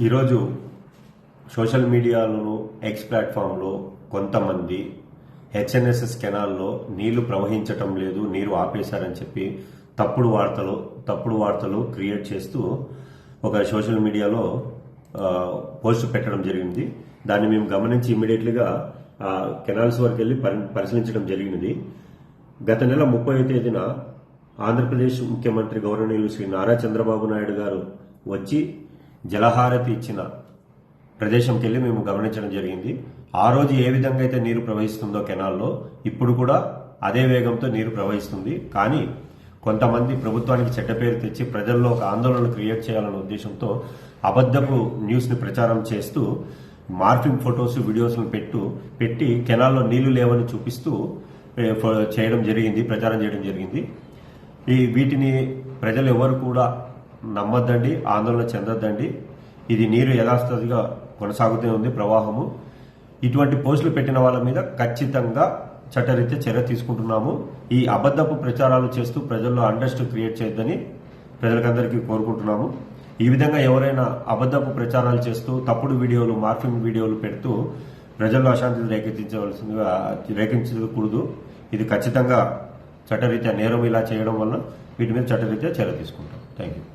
ఈరోజు సోషల్ మీడియాలో ఎక్స్ ప్లాట్ఫామ్లో కొంతమంది హెచ్ఎన్ఎస్ఎస్ కెనాల్లో నీళ్ళు ప్రవహించటం లేదు నీరు ఆపేశారని చెప్పి తప్పుడు వార్తలు తప్పుడు వార్తలు క్రియేట్ చేస్తూ ఒక సోషల్ మీడియాలో పోస్ట్ పెట్టడం జరిగింది. దాన్ని మేము గమనించి ఇమ్మీడియట్లీగా కెనాల్స్ వరకు వెళ్ళి పరి- పరిశీలించడం జరిగినది. గత నెల ముప్పై తేదీన ఆంధ్రప్రదేశ్ ముఖ్యమంత్రి గౌరవనీయులు శ్రీ నారా చంద్రబాబు నాయుడు గారు వచ్చి జలహారతి ఇచ్చిన ప్రదేశంకి వెళ్ళి మేము గమనించడం జరిగింది. ఆ రోజు ఏ విధంగా అయితే నీరు ప్రవహిస్తుందో కెనాల్లో ఇప్పుడు కూడా అదే వేగంతో నీరు ప్రవహిస్తుంది. కానీ కొంతమంది ప్రభుత్వానికి చెడ్డ పేరు తెచ్చి ప్రజల్లో ఒక ఆందోళన క్రియేట్ చేయాలనే ఉద్దేశంతో అబద్ధపు న్యూస్ని ప్రచారం చేస్తూ మార్ఫింగ్ ఫొటోస్ వీడియోస్ను పెట్టు పెట్టి కెనాల్లో నీళ్ళు లేవని చూపిస్తూ చేయడం జరిగింది ప్రచారం చేయడం జరిగింది. ఈ వీటిని ప్రజలు ఎవరు కూడా నమ్మద్దండి ఆందోళన చెందొద్దండి. ఇది నీరు యథాస్థితిగా కొనసాగుతూ ఉంది ప్రవాహము. ఇటువంటి పోస్టులు పెట్టిన వాళ్ళ మీద ఖచ్చితంగా చట్టరీత్యా చర్య తీసుకుంటున్నాము. ఈ అబద్ధపు ప్రచారాలు చేస్తూ ప్రజల్లో అండర్స్ట్ క్రియేట్ చేయొద్దని ప్రజలకందరికీ కోరుకుంటున్నాము. ఈ విధంగా ఎవరైనా అబద్ధపు ప్రచారాలు చేస్తూ తప్పుడు వీడియోలు మార్ఫింగ్ వీడియోలు పెడుతూ ప్రజల్లో అశాంతిని రేకెత్తించవలసిందిగా రేకించకూడదు ఇది ఖచ్చితంగా చట్టరీత్యా నేరం ఇలా చేయడం వల్ల వీటి మీద చట్టరీత్యా చర్య తీసుకుంటాం. Thank you